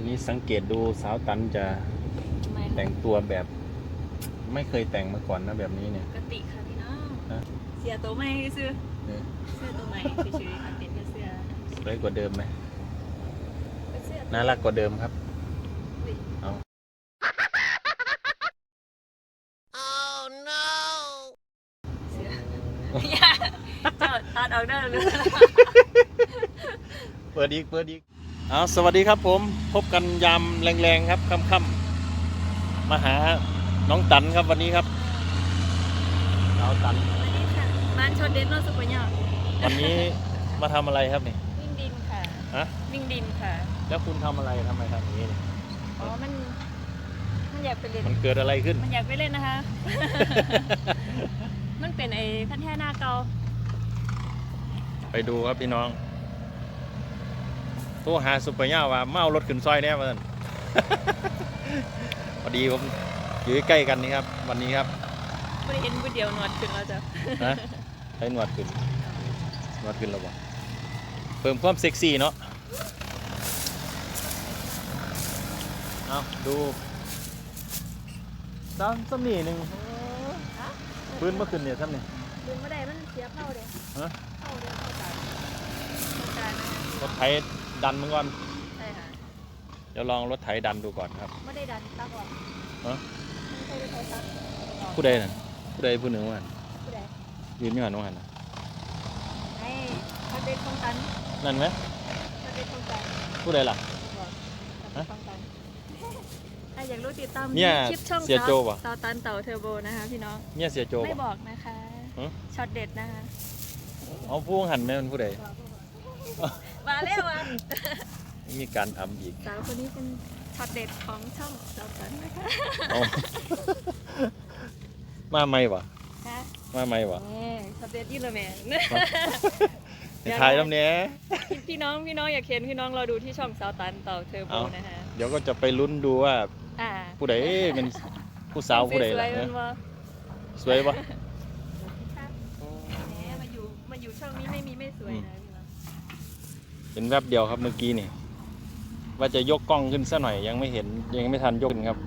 วันนี้สังเกตดูสาวตันจะทำไมแต่งตัวแบบ ไม่เคยแต่งมาก่อนนะแบบนี้เนี่ย ปกติค่ะพี่น้องฮะ เสียตัวใหม่ซื้อเนี่ยเสื้อตัวใหม่เฉยๆค่ะเป็นแค่เสื้อสวยกว่าเดิมไหมเป็นเสื้อน่ารักกว่าเดิมครับ อุ๊ยเอา เสื้ออย่าเจ้าตัดออกได้เลยเปิดอีกเปิดอีก เอาสวัสดีครับผมพบกันยามแรงๆครับค่ำๆมาหาน้องตันครับวันนี้ครับสาวตันวันนี้ค่ะบ้านชนเด่นโนสุปญญาวันนี้มาทำอะไรครับนี่วิ่งดินค่ะ ฮะวิ่งดินค่ะ แล้วคุณทำอะไรทำไมทำอย่างนี้เนี่ยอ๋อ มัน มันอยากไปเล่น มันเกิดอะไรขึ้น มันอยากไปเล่นนะคะ มันเป็นไอ้พันแท่หน้าเกาไปดูครับพี่น้องโทรหาซุปเปอร์ย่าว่าเมารถขึ้นซอยแน่มาสั่นพอดีผมอยู่ใกล้ๆกันนี่ครับ วันนี้ครับไม่ได้เห็นผู้เดียวหนวดขึ้นแล้วจ้ะนะให้หนวดขึ้นหนวดขึ้นแล้วบ่เพิ่มความเซ็กซี่เนาะเอาดูซ้ำซ้ำนี่หนึ่งฮะพื้นเมื่อคืนเนี่ยซ้ำนี่ดึงไม่ได้มันเสียเผาเด้ฮะเผาเด้เผาการเผาการนะคะรถไถ ดันมันก่อน ใช่ค่ะเดี๋ยวลองรถไถดันดูก่อนครับ ไม่ได้ดันตักออกฮะ ไม่ใช่ได้ใช้ตักออกผู้ใดนั่นผู้ใดผู้หนึ่งว่าหั่นผู้ใดยืนอยู่หันว่าหันน่ะให้พัดเด็ดของตันนั่นไหมพัดเด็ดของตันผู้ใดล่ะ บอกพัดเด็ดของตันถ้าอยากรู้ติดตามเนี่ยคลิปช่องเสียโจปะเตาตันเต่าเทอร์โบนะคะพี่น้อง เนี่ยเสียโจไม่บ่บอกนะคะ ฮะ ช็อตเด็ดนะคะเอาผู้หันไหมมันผู้ใด มาเร็วอะมีการทำอีกสาวคนนี้เป็นช็อตเด็ดของช่องเตาตันนะคะเอามาไหมวะนะมาไหมวะนี่ช็อตเด็ดยี่ละแมนเห็นถ่ายแล้วเนี้ยพี่น้องพี่น้องอยากเห็นพี่น้องรอดูที่ช่องสาวตันเต่าเทอร์โบเอานะคะเดี๋ยวก็จะไปลุ้นดูว่าอ่าผู้ใดเป็นผู้สาวผู้ใดสวล่ะยๆมันว่าสวยปะแหมมาอยู่มาอยู่ช่องนี้ไม่มีไม่สวยนะพี่น้องเห็นแวบเดียวครับเมื่อกี้นี่ ว่าจะยกกล้องขึ้นซะหน่อยยังไม่เห็นยังไม่ทันยกนครับ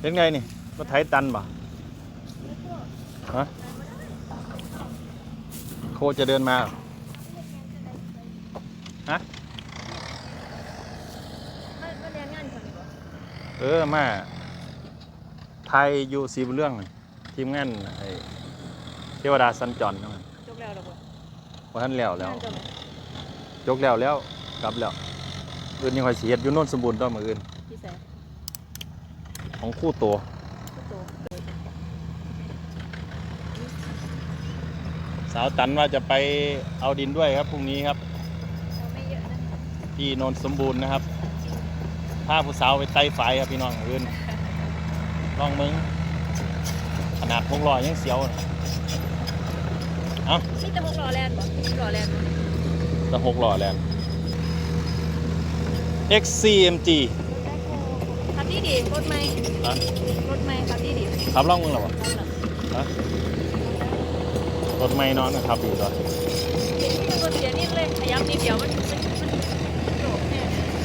เป็นไงนี่รถไถตันปะฮะโคจะเดินมาฮะเออมาไทยอยู่สีเรื่องทีมงานไอ เทวดาสัญจรนั่นน่ะจบแล้วเหรอบ่ว่าท่านแล้วแล้วงานจบแล้วยกแล้วแล้วกลับแล้วอื่นยังคอยเสียดอยู่โน่นสมบูรณ์ต้องมืออื่นพี่แสบของคู่ตัวผู้โตสาวตันว่าจะไปเอาดินด้วยครับพรุ่งนี้ครับเราไม่เยอะนะที่โนนสมบูรณ์นะครับพาผู้สาวไปไต่ไฟครับพี่น้องอื่นลองมึงขนาดพกลอยยังเสียวน่ะ นี่แต่หกล้อแลนด์บ่หกล้อแลนด์บ่จะหกหล่อแล้ว XCMG ขับดีดีรถไม่ฮะรถไม่ขับดีดีขับล่องมึงเหรอวะรับหลังฮะรถไม่นอนนะครับอยู่ตัวเห็นที่มันรถเสียนิดเลยขยับนิดเดียวมันมันมันโดดแน่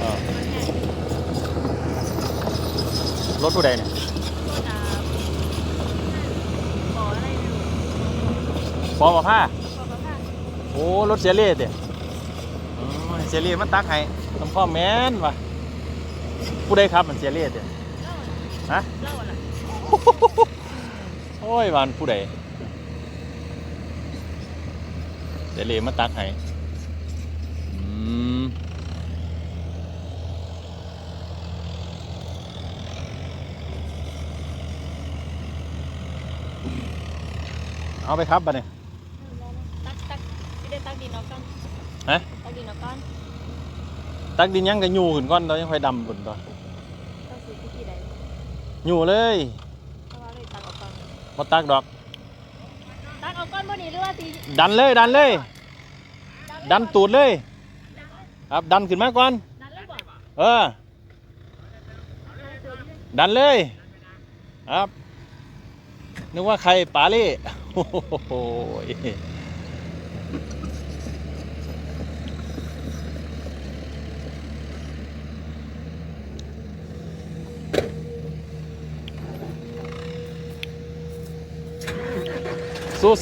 เออมันแน่รถผู้ใดเนี่ย รถอ่าบ่ออะไรไม่รู้ ปอปผ้าบ่อประภาโอ้รถเสียเล่เด้อ๋อเสียเล่มันตักให้ทำพ่อแม่นวะผู้ใดครับมันเสียเล่เด้เล่าอะฮะเล่าอะไรโอ้ยวันผู้ใดเสียเล่มาตักให้อืมเอาไปครับบัดเนี่ยตักตักที่ได้ตักดินออกก่อนฮะ ตักดินออกก่อนตักดินยังก็ยู่ขึ้นก่อนเรายังค่อยดำขึ้นต่อต้องซื้อที่ที่ใดยู่เลยเพราะว่าเลยตักออกก่อนมาตักดอก ตักออกก่อนบ่นี่หรือว่าสิดันเลยดันเลย ดันตูดเลย ครับดันขึ้นมาก่อน ดันเลยบ่เออ ดันเลย ครับ นึกว่าใครปาลี่โอ้โห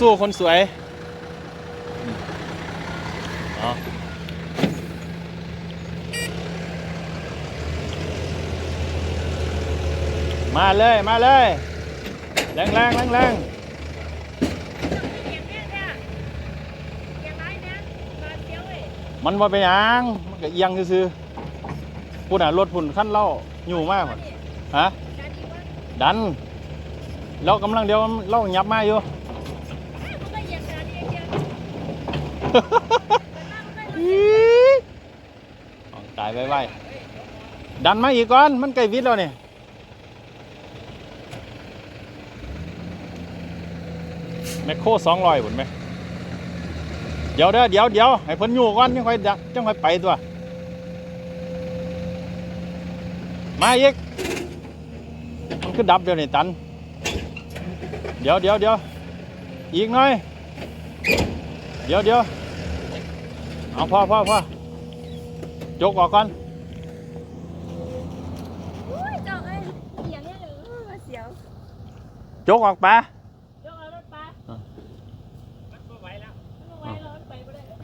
สู้ๆคนสวยมาเลย มาเลย แรงแรงแรงแรงเก็บเนี่ยเป็นะมาเที่ยวเว้ยๆมันมาไปยังมันก็เอียงซื่อๆพุ่นอะรถพุ่นขั้นเล่าอยู่มากฮะดันแล้วกำลังเดียวเล่าหยับมาอยู่ มันก็เหยียบการดีเดียวมันไม่ เอายไวๆดันมาอีกก่อน มันใกล้วิทย์แล้วเนี่ยแมคโคสองร้อยบุญไหมเดี๋ยวเด้อเดี๋ยวเดี๋ยวให้เพิ่นอยู่ก่อนจังค่อยจังค่อยไปตัว มาอีกมันคือดับเดี๋ยวนี่ตัน เดี๋ยวเดี๋ยวเดี๋ยวอีกหน่อย เดี๋ยวเดี๋ยวเอาพ่อพ่อพ่อ ยกออกก่อนโอ้ยเจ้าเอ้ยเหยียบเนี่ยเออมาเสียวยกออกปะยกเอารถไปอะมันไม่ไหวแล้วมันไม่ไหวแล้วมันไปไม่ได้แล้ว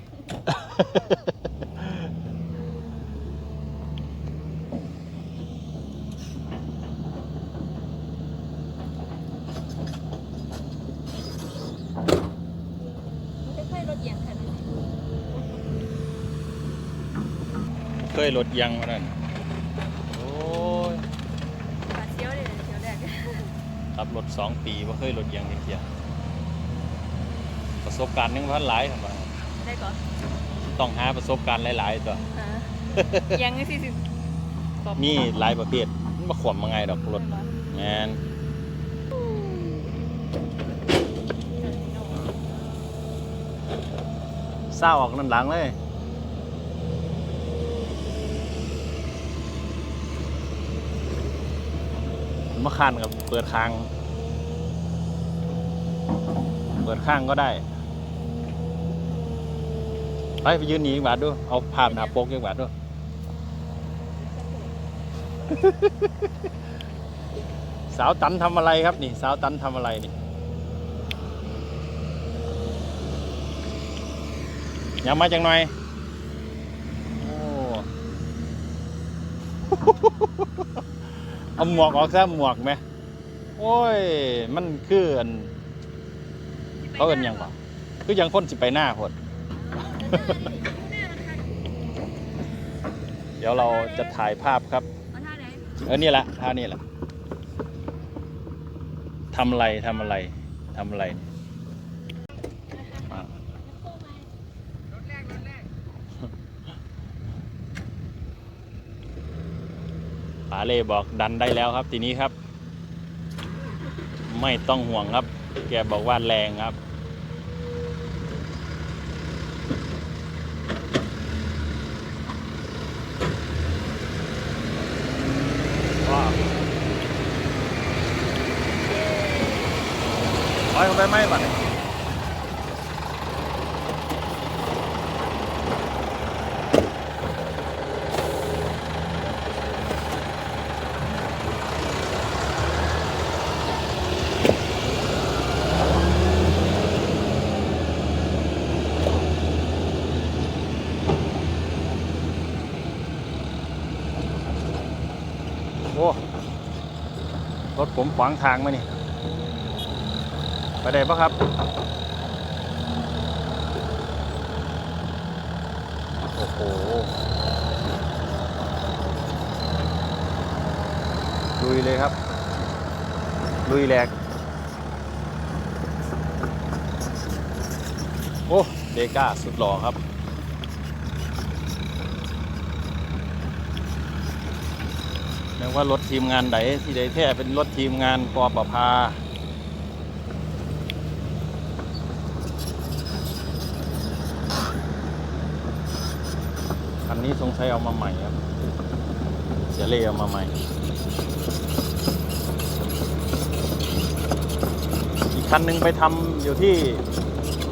มันจะค่อยรถเหยียบขนาดนี้ เคย รถยังมานั่นโอ้ยมาเสียวเลยเสียวแรกขับรถสองปีว่าเคยรถยังเทียประสบการณ์ยังพันหลายครับว่าได้ก่อนต้องหาประสบการณ์หลาย ๆ ตัวอ่ายังสิสิตอบมีหลายประเภทมันมาขวมมาไงดอกรถแมนเศร้าออกนั่นหลังเลย มาคันกับเปิดค้าง เปิดข้างก็ได้ไปไปยืนหนีอีกบาทดูเอาภาพหน้าปกอีกบาทดูสาวตันทำอะไรครับนี่ สาวตันทำอะไรนี่อย่ามาจังหน่อยโอ้ เอาหมวกออกซะหมวกไหมโอ้ย มันคืออันเขาเอินหยังบ่คือยังคนสิไปหน้าพดเดี๋ยวเราจะถ่ายภาพครับเอาท่าไหนเออนี่แหละท่านี่แหละทำอะไรทำอะไรทำอะไรอะป๋า เล่บอกดันได้แล้วครับ ทีนี้ครับ ไม่ต้องห่วงครับ แกบอกว่าแรงครับ ว้าวถอยลงไปไหมบัด อ้รถผมขวางทางมานี่ไปได้ปะครับโอ้โหลุยเลยครับ ลุยแหลกโอ้เดก้าสุดหล่อครับ แม้ว่ารถทีมงานใดที่ใดแท้เป็นรถทีมงานปอประภาคันนี้สงสัยเอามาใหม่ครับ เสียเล่เอามาใหม่อีกคันหนึ่งไปทำอยู่ที่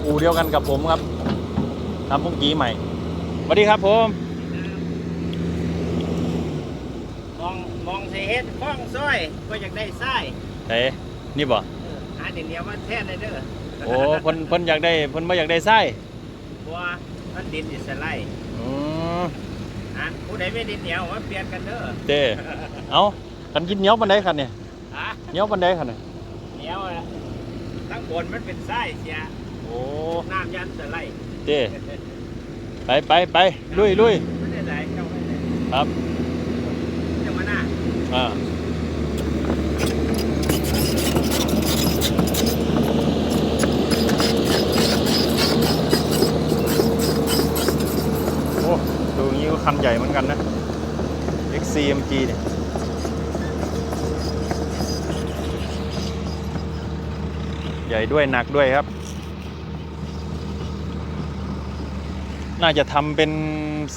อู่เดียวกันกับผมครับทำพุ่งกี้ใหม่สวัสดีครับผมอง มองเสเฮ็ดฟ้องซ้อยก็อยากได้ไส้เฮ้นี่บ่เออหาเดี๋ยวเดียวมาแทนเลยเด้อโอ้เพิ่นเพิ่นอยากได้เพิ่นบ่อยากได้ไส้บัวมันดินอิสไลด์อืออะผู้ใดไม่ดินเหนียวมาเปลี่ยนกันเด้อเด้เอาคันกินเหนียวปานใดคันเนี่ยอะเหนียวปานใดคันเนี่ยเหนียวอะทั้งบนมันเป็นไส้เสียโอ้น้ำยันสไลด์เด้ไปไปไปลุยลุยไม่ได้ไหลเข้าไปเลยครับเจ้ามาหน้า อ่าโอ้ดูงนี้ก็คันใหญ่เหมือนกันนะ XCMG เนี่ยใหญ่ด้วยหนักด้วยครับ น่าจะทำเป็น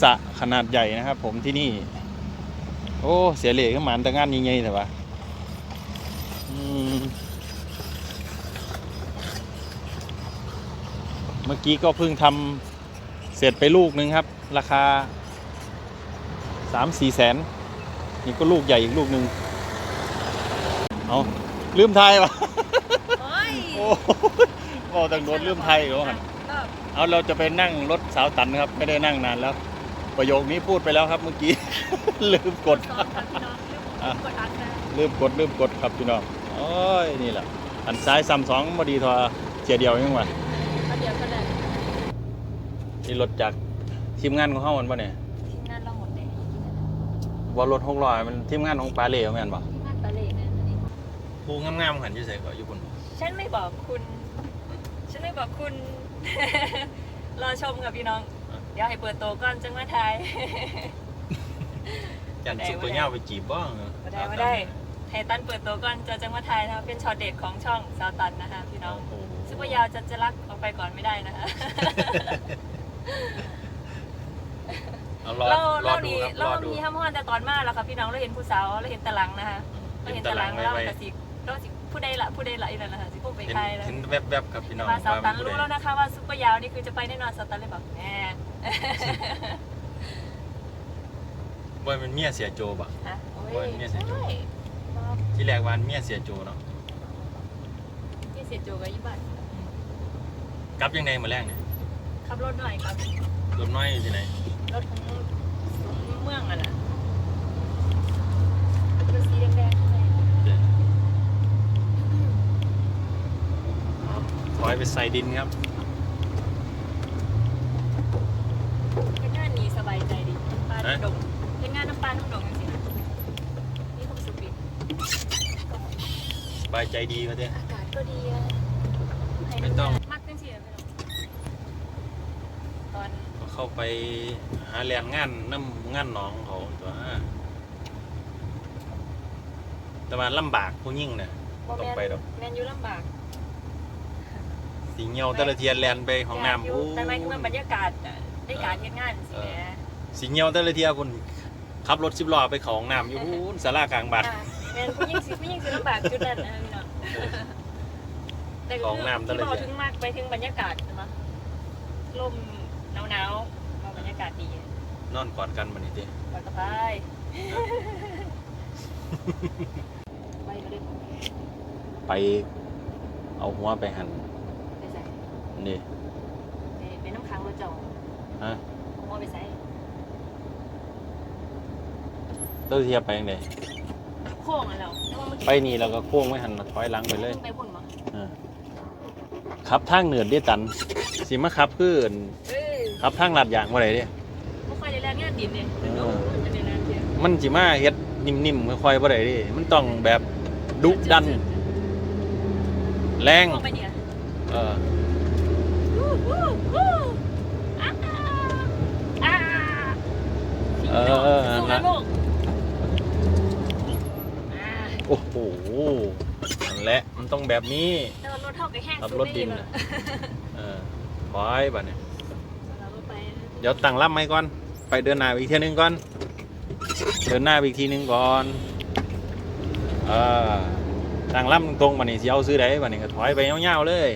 สะขนาดใหญ่นะครับผมที่นี่ โอ้ เสียเหล่ก็หมันแต่งานยังไงแต่ว่าอืมเมื่อกี้ก็เพิ่งทำเสร็จไปลูกนึงครับ ราคาสามสี่แสน นี่ก็ลูกใหญ่อีกลูกหนึ่งเอาลืมไทยวะเฮ้ยโอ้บอกต่างโดนลืมไทยเหรอหันก็เอาเราจะไปนั่งรถสาวตันครับ ไม่ได้นั่งนานแล้ว ประโยคนี้พูดไปแล้วครับเมื่อกี้ ลืมกดสอนค่ะพี่น้องเรื่องของกดอัดนะลืมกดลืมกดครับพี่น้องโอ้ยนี่แหละอันซ้ายซ้ำสองพอดีทอเจียเดียวยังวะเอาเดี๋ยวก็ได้นี่รถจากทีมงานของเขามันปะเนี่ยทีมงานเราหมดเลยว่ารถหกล้อมันทีมงานของปาเล่เขาแม่นปะทีมงานปาเล่เนี่ยอันนี้ภูงามๆหันอยู่ใส่ก็อยู่บนฉันไม่บอกคุณ ฉันไม่บอกคุณ รอชมกับพี่น้อง เดี๋ยวให้เปิดโตวก่อนจังมาทาย จันบ่ได้ซุปเปอร์เน่าไปจีบบ้างไม่ได้ไม่ได้ให้ตันเปิดโตวก่อนจะจังมาทายนะคะเป็นช็อตเด็ดของช่องสาวตันนะคะพี่น้องซุปเปอร์ยาวจะจะรักออกไปก่อนไม่ได้นะคะเอารอเรารอเราดูดีครับรเราอดูมีห้ามห้อนแต่ตอนมากแล้วค่ะพี่น้องเราเห็นผู้สาวเราเห็นตะลังนะคะเราเห็นตะลังไว้เราไว้กระสิเราสิผู้ใดละผู้ใดละอีนั่นแหละค่ะสิพวกไปเห็นใครแล้วเห็นแวบๆครับพี่น้องมาสาวตันผู้รู้ใดแล้วนะคะว่าซุปเปอร์ยาวนี่คือจะไปแน่นอนสาวตันเลยแบบแน่ว่ามันเมียเสียโจบะฮะโอ้โอ้ยเนี่ยเสียโจ ใช่ครับที่แรกวาอันเมียเสียโจเนาะที่เสียโจกับยี่บัตกลับยังไงมาแรกเนี่ยขับรถหน่อยครับรถน้อยอยู่ที่ไหนรถของเมืองอะนะรถสีแดงๆข้างในถอยไปใส่ดินครับ เป็นงานนี้สบายใจดีปลา ฮะ น้ำดงเป็นงานน้ำปลาน้ำดงจริงๆนะนี่ผมสุปิด ส บายใจดีก็เด้อากาศก็ดีอะให้ไม่ต้องมากขึ้นสิไม่ต้องตอนก็เข้าไปหาแรงงานน้ำงานหนองเขาตัว แต่ว่าลำบากผู้ยิ่งเนี่ยบ่ต้องไปดอกแมนอยูลำบากสีเงียวแตะละเทียนแลนไปของน้ำยู่โอ้แต่หมายถึงว่าบรรยากาศอะได้การเฮ็ดงานสิเออแหมสีเงียวแตะละเทียคุณขับรถสิบล้อไปเของน้ำอยู่พูนสารากลางบ้านอะ แมนผู้หญิงสิผู้หญิงสิลำบากจุดนั้นนะพี่น้องแต่ก็ของคือน้ำแต่ที่ละบอกอย่างถึงมากไปถึงบรรยากาศใช่ไหมลมหนาวๆมาบรรยากาศดีนอนกอดกันมันนี่ติปลอดภัยไปเลยไปเอาหัวไปหันไปใส่นี่ไปไปน้ำค้างมาเจ่อฮะผมเอาไปใส่แตะละเทียไปยังไง โค้งอะแล้วแล้วว่าเมื่อกี้ไปนี่แล้วก็โค้งไม่หันถอยหลังไปเลยไปพุ่นมั้งเออขับทางเหนือได้ตันสิมาขับคืออั่นเออขับทางลาดยางว่าไรเด้ไม่ค่อยได้แรงงานดินเนี่ยเออโอ้ยจะได้แรงเยอะมันสิมาเฮ็ดนิ่มๆค่อยๆบ่ได้เดิมันต้องแบบดุดันแรงเข้าไปเนี่ยเออวู้วู้วู้อ่าอ่าเออเออสู้นั่นะนลูละกอ่า โอ้โหนั่นแหละ มันต้องแบบนี้ แต่ว่ารถเท่ากับแห้งขับสุดรถดินเลยน่ะ เออถอยบัดนี้เราก็ไปเดี๋ยวตั้งลำไว้ก่อน ไปเดินหน้าไปอีกเทีนึงก่อน เดินหน้าไปอีกทีนึงก่อนเออตั้งลำตรงๆบัดนี้สิเอาซื้อได้บัดนี้ก็ถอยไปยาวๆเลย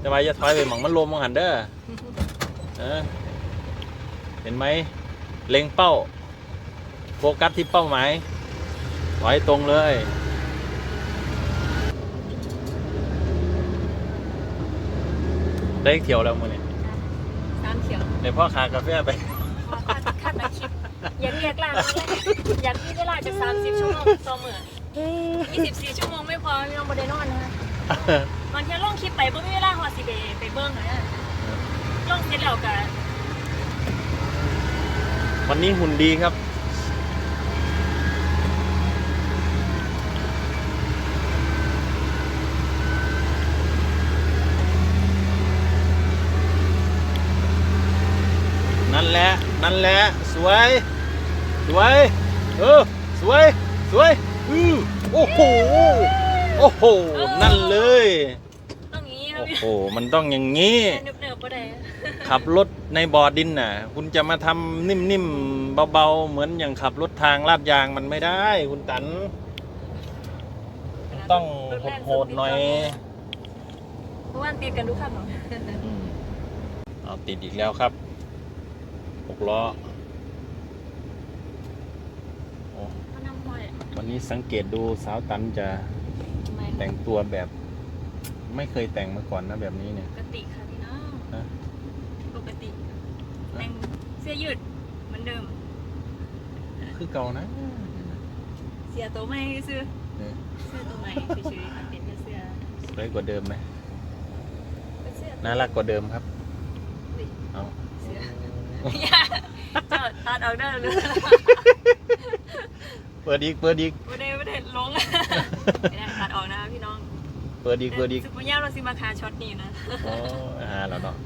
แต่ว่าอย่าถอยไปหม่องมันลมมองหันเด้อเออเห็นไหมเล็งเป้า โฟกัสที่เป้าหมาย ถอยตรงเลย ได้เที่ยวแล้วมื้อนี้สามเขียวได้พ่อขากาแฟไปคัดคัดอาคลิปอยากเรียกล่างเลยอยากมีเวลาจาก30 ชั่วโมงต่อมื้อ24 ชั่วโมงไม่พอไม่ต้องบ่ได้นอนนะคะบางทีลงคลิปไปบ่มีเวลาฮอดสิไปไปเบิ่งเลยนะลงเสร็จแล้วก็วันนี้หุ่นดีครับ แหละ นั่นแหละ สวย สวย เออ สวย สวย อือโอ้โห โอ้โห นั่นเลย ต้องอย่างนี้ครัโอ้บพี่โห มันต้องอย่างนี้เนิบๆบ่ได้ขับรถในบ่อดินน่ะ คุณจะมาทำนิ่มๆ เบาๆ เหมือนอย่างขับรถทางลาดยางมันไม่ได้ คุณตัน ต้องโหดๆหน่อย เพราะว่าติดกันทุกคันเนาะอืมเอาติดอีกแล้วครับ หกล้อโอ้มันนำห้อยวันนี้สังเกตดูสาวตันจะไม่แต่งตัวแบบ ไม่เคยแต่งมาก่อนนะแบบนี้เนี่ย ปกติค่ะพี่น้องฮะปกติ แต่งเสื้อยืดเหมือนเดิม คือเก่านะ เสียตัวใหม่ซื้อเออเสื้อตัวใหม่เฉยๆค่ะเป็นแค่เสื้อสวยกว่าเดิมไหมเป็นเสื้อน่ารักกว่าเดิมครับอุ๊ยเอาเสื้อ อย่าเจะตัดออกได้เลยเปิดอีก เปิดอีกไม่ได้ไม่ได้ลงไม่ได้ตัดออกนะพี่น้องเปิดอีก เปิดอีกซุปเปอร์ย่าเราซิมาคาช็อตนี้นะอ๋อหาแล้วเนาะ